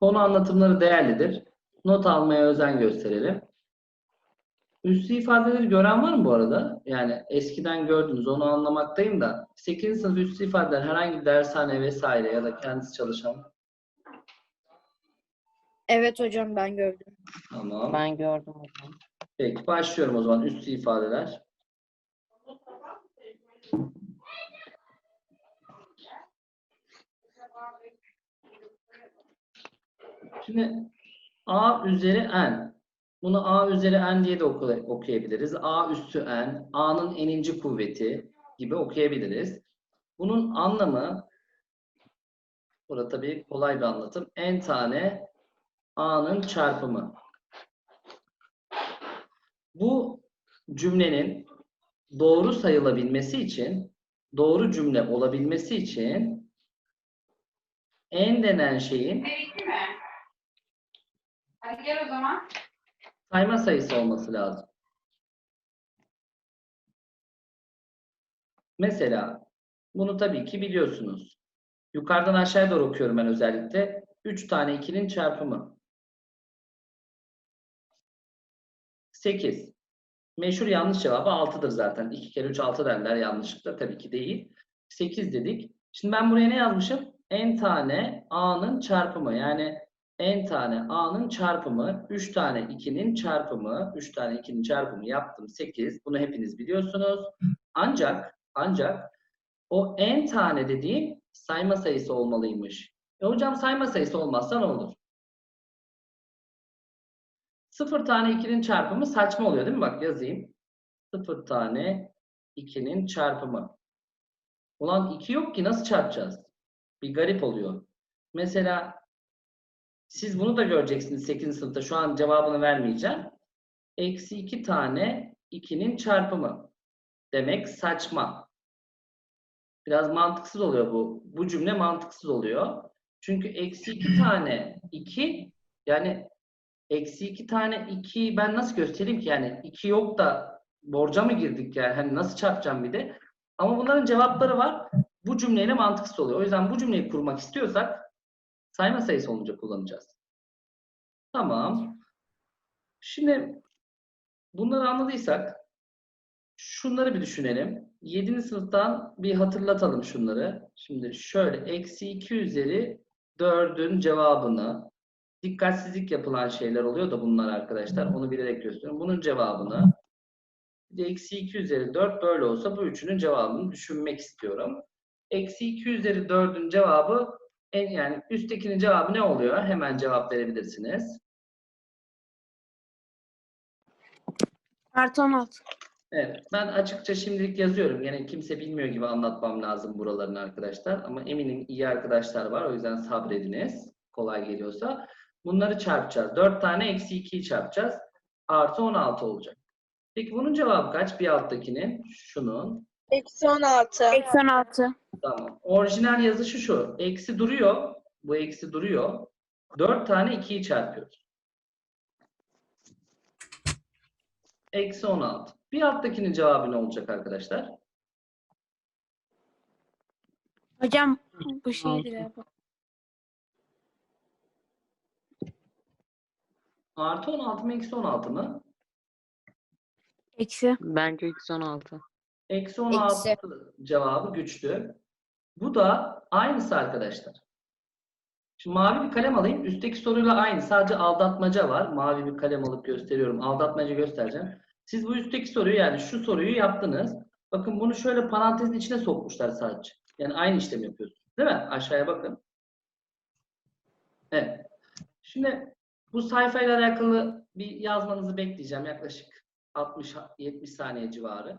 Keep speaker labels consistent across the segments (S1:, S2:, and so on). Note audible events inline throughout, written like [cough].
S1: Konu anlatımları değerlidir. Not almaya özen gösterelim. Üslü ifadeleri gören var mı bu arada? Yani eskiden gördünüz onu anlamaktayım da 8. sınıf üslü ifadeler herhangi bir dershane vesaire ya da kendisi çalışan
S2: Evet hocam ben gördüm.
S1: Tamam.
S3: Ben gördüm hocam.
S1: Peki başlıyorum o zaman üslü ifadeler. Şimdi a üzeri n. Bunu a üzeri n diye de oku- okuyabiliriz. a üstü n, a'nın eninci kuvveti gibi okuyabiliriz. Bunun anlamı burada tabii kolay bir anlatım. n tane a'nın çarpımı. Bu cümlenin doğru sayılabilmesi için, doğru cümle olabilmesi için n denen şeyin?
S4: Hadi gel o zaman.
S1: sayma sayısı olması lazım. Mesela bunu tabii ki biliyorsunuz. Yukarıdan aşağıya doğru okuyorum ben özellikle. 3 tane 2'nin çarpımı. 8. Meşhur yanlış cevabı 6'dır zaten. 2 kere 3 6 derler yanlışlıkla. Tabii ki değil. 8 dedik. Şimdi ben buraya ne yazmışım? n tane a'nın çarpımı. Yani n tane a'nın çarpımı. 3 tane 2'nin çarpımı. 3 tane 2'nin çarpımı yaptım 8. Bunu hepiniz biliyorsunuz. Ancak ancak o n tane dediğim sayma sayısı olmalıymış. E hocam sayma sayısı olmazsa ne olur? 0 tane 2'nin çarpımı saçma oluyor değil mi? Bak yazayım. 0 tane 2'nin çarpımı. Ulan 2 yok ki nasıl çarpacağız? Bir garip oluyor. Mesela siz bunu da göreceksiniz 8. sınıfta. Şu an cevabını vermeyeceğim. Eksi 2 tane 2'nin çarpımı. Demek saçma. Biraz mantıksız oluyor bu. Bu cümle mantıksız oluyor. Çünkü eksi 2 [clears throat] tane 2 yani eksi 2 tane 2 ben nasıl göstereyim ki? Yani 2 yok da borca mı girdik yani? Hani nasıl çarpacağım bir de? Ama bunların cevapları var. Bu cümleyle mantıksız oluyor. O yüzden bu cümleyi kurmak istiyorsak sayma sayısı olunca kullanacağız. Tamam. Şimdi bunları anladıysak şunları bir düşünelim. 7. sınıftan bir hatırlatalım şunları. Şimdi şöyle eksi 2 üzeri 4'ün cevabını dikkatsizlik yapılan şeyler oluyor da bunlar arkadaşlar. Onu bilerek gösteriyorum. Bunun cevabını eksi 2 üzeri 4 böyle olsa bu üçünün cevabını düşünmek istiyorum. Eksi 2 üzeri 4'ün cevabı yani üsttekinin cevabı ne oluyor? Hemen cevap verebilirsiniz.
S2: Artı 16.
S1: Evet, ben açıkça şimdilik yazıyorum. Yine kimse bilmiyor gibi anlatmam lazım buralarını arkadaşlar. Ama eminim iyi arkadaşlar var. O yüzden sabrediniz. Kolay geliyorsa. Bunları çarpacağız. 4 tane eksi 2'yi çarpacağız. Artı 16 olacak. Peki bunun cevabı kaç? Bir alttakinin. Şunun.
S2: Eksi 16. Eksi 16.
S1: Tamam. Orijinal yazışı şu. Eksi duruyor. Bu eksi duruyor. 4 tane 2'yi çarpıyoruz. Eksi 16. Bir alttakinin cevabı ne olacak arkadaşlar?
S2: Hocam bu şeydi galiba.
S1: Artı 16 mı eksi 16 mı?
S2: Eksi.
S3: Bence eksi 16.
S1: Eksi 16
S2: Eksi.
S1: cevabı güçlü. Bu da aynısı arkadaşlar. Şimdi mavi bir kalem alayım. Üstteki soruyla aynı. Sadece aldatmaca var. Mavi bir kalem alıp gösteriyorum. Aldatmaca göstereceğim. Siz bu üstteki soruyu yani şu soruyu yaptınız. Bakın bunu şöyle parantezin içine sokmuşlar sadece. Yani aynı işlemi yapıyorsunuz. Değil mi? Aşağıya bakın. Evet. Şimdi bu sayfayla alakalı bir yazmanızı bekleyeceğim. Yaklaşık 60-70 saniye civarı.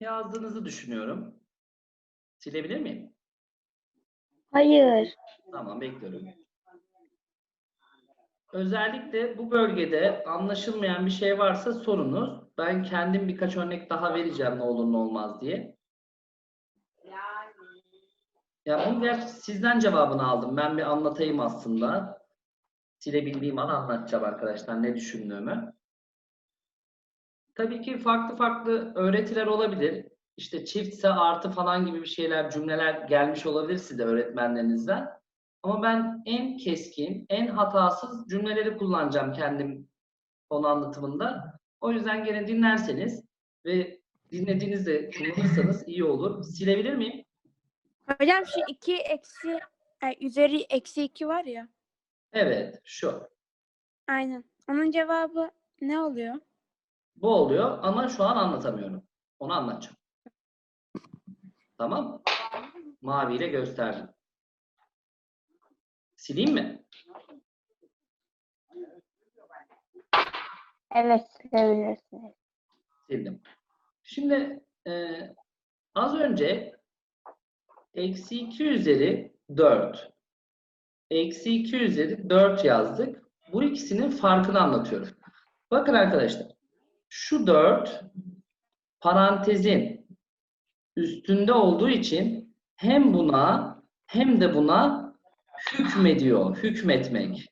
S1: yazdığınızı düşünüyorum. Silebilir miyim?
S2: Hayır.
S1: Tamam bekliyorum. Özellikle bu bölgede anlaşılmayan bir şey varsa sorunuz. Ben kendim birkaç örnek daha vereceğim ne olur ne olmaz diye. Ya bunu gerçi sizden cevabını aldım. Ben bir anlatayım aslında. Silebildiğim an anlatacağım arkadaşlar ne düşündüğümü. Tabii ki farklı farklı öğretiler olabilir. İşte çiftse artı falan gibi bir şeyler, cümleler gelmiş olabilir size öğretmenlerinizden. Ama ben en keskin, en hatasız cümleleri kullanacağım kendim konu anlatımında. O yüzden gene dinlerseniz ve dinlediğinizde kullanırsanız iyi olur. Silebilir miyim?
S2: Hocam şu 2 eksi ay, üzeri eksi 2 var ya.
S1: Evet, şu.
S2: Aynen. Onun cevabı ne oluyor?
S1: Bu oluyor ama şu an anlatamıyorum. Onu anlatacağım. Tamam? Maviyle gösterdim. Sileyim mi?
S2: Evet, silebilirsiniz.
S1: Sildim. Şimdi e, az önce eksi 2 üzeri 4 eksi 2 üzeri 4 yazdık. Bu ikisinin farkını anlatıyorum. Bakın arkadaşlar. Şu 4 parantezin üstünde olduğu için hem buna hem de buna hükmediyor. Hükmetmek.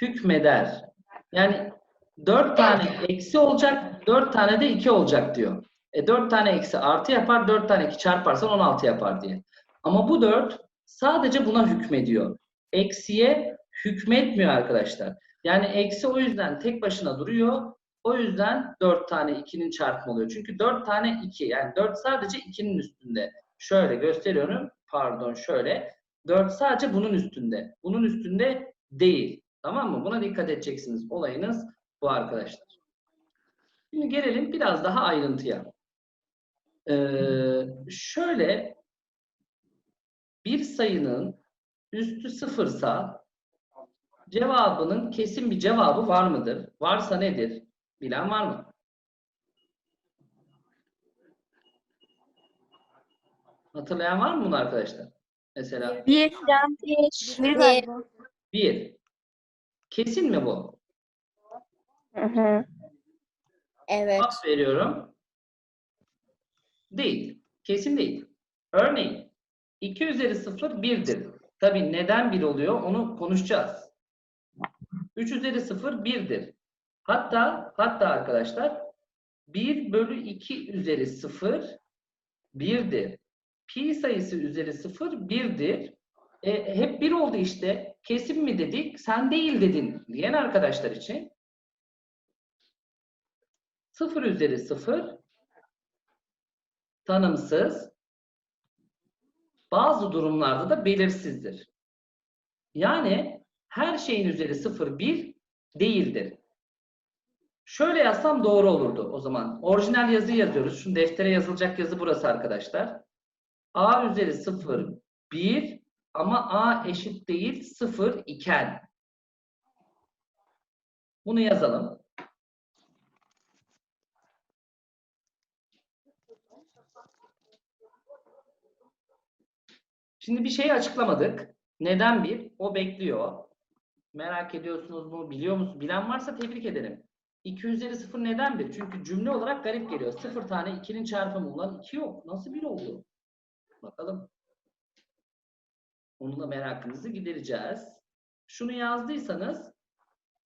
S1: Hükmeder. Yani 4 tane eksi olacak, 4 tane de 2 olacak diyor. E 4 tane eksi artı yapar, 4 tane 2 çarparsan 16 yapar diye. Ama bu 4 sadece buna hükmediyor. Eksiye hükmetmiyor arkadaşlar. Yani eksi o yüzden tek başına duruyor. O yüzden 4 tane 2'nin çarpımı oluyor. Çünkü 4 tane 2 yani 4 sadece 2'nin üstünde. Şöyle gösteriyorum. Pardon şöyle. 4 sadece bunun üstünde. Bunun üstünde değil. Tamam mı? Buna dikkat edeceksiniz. Olayınız bu arkadaşlar. Şimdi gelelim biraz daha ayrıntıya. Ee, şöyle bir sayının üstü sıfırsa cevabının kesin bir cevabı var mıdır? Varsa nedir? Bilen var mı? Hatırlayan var mı bunu arkadaşlar? Mesela
S2: 1 1 1 galiba.
S1: bir. Kesin mi bu?
S2: Hı hı. Evet.
S1: Pas veriyorum. Değil. Kesin değil. Örneğin 2 üzeri 0 1'dir. Tabii neden 1 oluyor onu konuşacağız. 3 üzeri 0 1'dir. Hatta hatta arkadaşlar 1 bölü 2 üzeri 0 1'dir. Pi sayısı üzeri 0 1'dir. E, hep 1 oldu işte. Kesin mi dedik? Sen değil dedin diyen arkadaşlar için 0 üzeri 0 tanımsız. Bazı durumlarda da belirsizdir. Yani her şeyin üzeri 0 1 değildir. Şöyle yazsam doğru olurdu o zaman. Orijinal yazıyı yazıyoruz. Şu deftere yazılacak yazı burası arkadaşlar. A üzeri 0 1 ama A eşit değil 0 iken. Bunu yazalım. Şimdi bir şeyi açıklamadık. Neden bir? O bekliyor. Merak ediyorsunuz mu? Biliyor musunuz? Bilen varsa tebrik ederim. 2 üzeri 0 neden bir? Çünkü cümle olarak garip geliyor. 0 tane 2'nin çarpımı olan 2 yok. Nasıl bir oldu? Bakalım. Onu da merakınızı gidereceğiz. Şunu yazdıysanız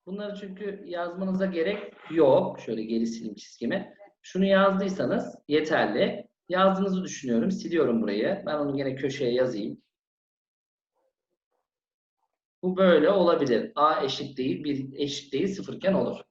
S1: bunları çünkü yazmanıza gerek yok. Şöyle geri sileyim çizgimi. Şunu yazdıysanız yeterli. Yazdığınızı düşünüyorum. Siliyorum burayı. Ben onu yine köşeye yazayım. Bu böyle olabilir. A eşit değil, bir eşit değil sıfırken olur.